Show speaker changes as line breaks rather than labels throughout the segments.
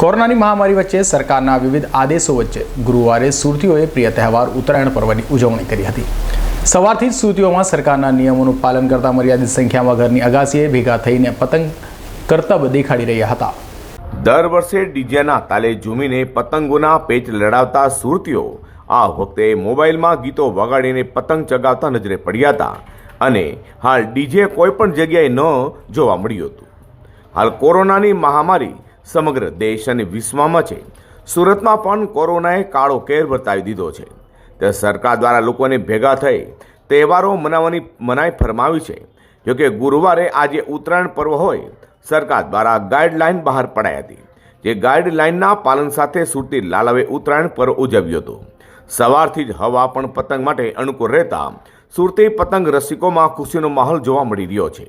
કોરોનાની મહામારી વચ્ચે સરકારના વિવિધ આદેશો વચ્ચે ગુરુવારે સુરતીઓએ પ્રિય તહેવાર ઉત્તરાયણ પર્વની ઉજવણી કરી હતી. સવારથી જ સુરતીઓમાં સરકારના નિયમોનું પાલન કરતા મર્યાદિત સંખ્યામાં ઘરની અગાસીએ ભેગા થઈને પતંગ કરતબ દેખાડી રહ્યા હતા.
દર વર્ષે ડીજેના તાલે ઝૂમીને પતંગોના પેચ લડાવતા સુરતીઓ આ વખતે મોબાઈલમાં ગીતો વગાડીને પતંગ ચગાવતા નજરે પડ્યા હતા અને હાલ ડીજે કોઈ પણ જગ્યાએ ન જોવા મળ્યું હતું. હાલ કોરોનાની મહામારી સમગ્ર દેશ અને વિશ્વમાં છે. સુરતમાં પણ કોરોનાએ કાળો કેર વર્તાવી દીધો છે. તે સરકાર દ્વારા લોકોને ભેગા થઈ તહેવારો મનાવવાની મનાઈ ફરમાવી છે. જોકે ગુરુવારે આજે ઉત્તરાયણ પર્વ હોય, સરકાર દ્વારા ગાઈડલાઈન બહાર પડાઈ હતી, જે ગાઈડલાઈનના પાલન સાથે સુરતી લાલાવે ઉત્તરાયણ પર્વ ઉજવ્યું હતું. સવારથી જ હવા પણ પતંગ માટે અનુકૂળ રહેતા સુરતી પતંગ રસિકોમાં ખુશીનો માહોલ જોવા મળી રહ્યો છે.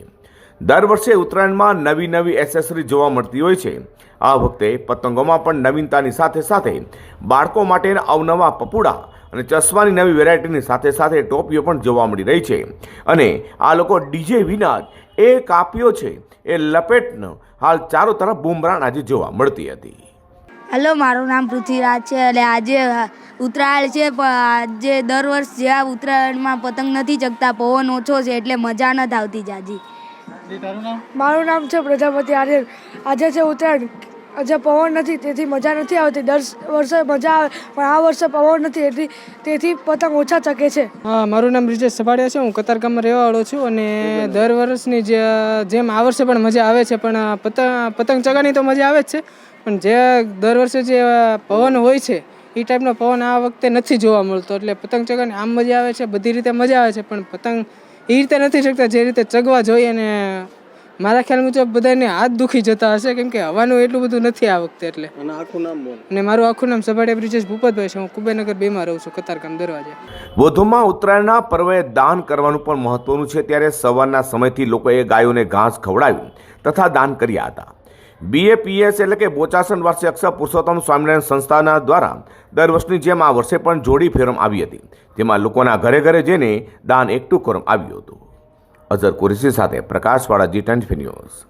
દર વર્ષે ઉત્તરાયણમાં નવી નવી એસેસરી જોવા મળતી હોય છે. આ વખતે પતંગોમાં પણ નવીનતાની સાથે સાથે બાળકો માટેના અવનવા પપુડા અને ચશ્માની નવી વેરાયટીની સાથે સાથે ટોપીઓ પણ જોવા મળી રહી છે. અને આ લોકો ડીજે વિના એ કાપ્યો છે, એ લપેટનો હાલ ચારો તરફ બૂમરાણ આજે જોવા મળતી હતી.
હેલો, મારું નામ પૃથ્વીરાજ છે અને આજે ઉત્તરાયણ છે આજે દર વર્ષ જ્યાં ઉત્તરાયણમાં પતંગ નથી ચગતા, પવન ઓછો છે, એટલે મજા નથી આવતી જાજી.
મારું નામ છે પ્રજાપતિ આર્યન. આજે છે ઉત્તરાયણ. આજે પવન નથી તેથી મજા નથી આવતી. દર વર્ષે મજા આવે પણ આ વર્ષે પવન નથી એટલી તેથી પતંગ ઓછા ચકે છે.
હા મારું નામ બ્રિજેશ સભાડિયા છે. હું કતારગામમાં રહેવાવાળો છું અને દર વર્ષની જે જેમ આ વર્ષે પણ મજા આવે છે પણ પતંગ પતંગ ચગાની તો મજા આવે જ છે. પણ જે દર વર્ષે જે પવન હોય છે એ ટાઈપનો પવન આ વખતે નથી જોવા મળતો. એટલે પતંગ ચગાની આમ મજા આવે છે બધી રીતે મજા આવે છે પણ પતંગ એ રીતે નથી શકતા જે રીતે ચગવા જોઈએ અને મારા ખ્યાલ મુજબ બધાને હાથ દુખી જતા હશે કેમ કે હવાનું એટલું બધું નથી આ વખતે એટલે. અને મારું આખું નામ સભાડિયા બ્રિજેશ ભૂપતભાઈ છે હું કુબેનગર બેમાં રહું છું કતારકામ દરવાજે.
વધુમાં ઉત્તરાયણના પર્વે દાન કરવાનું પણ મહત્વનું છે ત્યારે સવારના સમયથી લોકોએ ગાયોને ઘાસ ખવડાવી તથા દાન કર્યા હતા. બીએપીએસ એટલે કે બોચાસન વાર્ષિક પુરુષોત્તમ સ્વામિનારાયણ સંસ્થાના દ્વારા દર વર્ષની જેમ આ વર્ષે પણ જોડી ફેરમ આવી હતી. જેમાં લોકોના ઘરે ઘરે જઈને દાન એકઠું કરવામાં આવ્યું હતું. અઝર કુરેશી સાથે પ્રકાશવાળા જી ન્યૂઝ.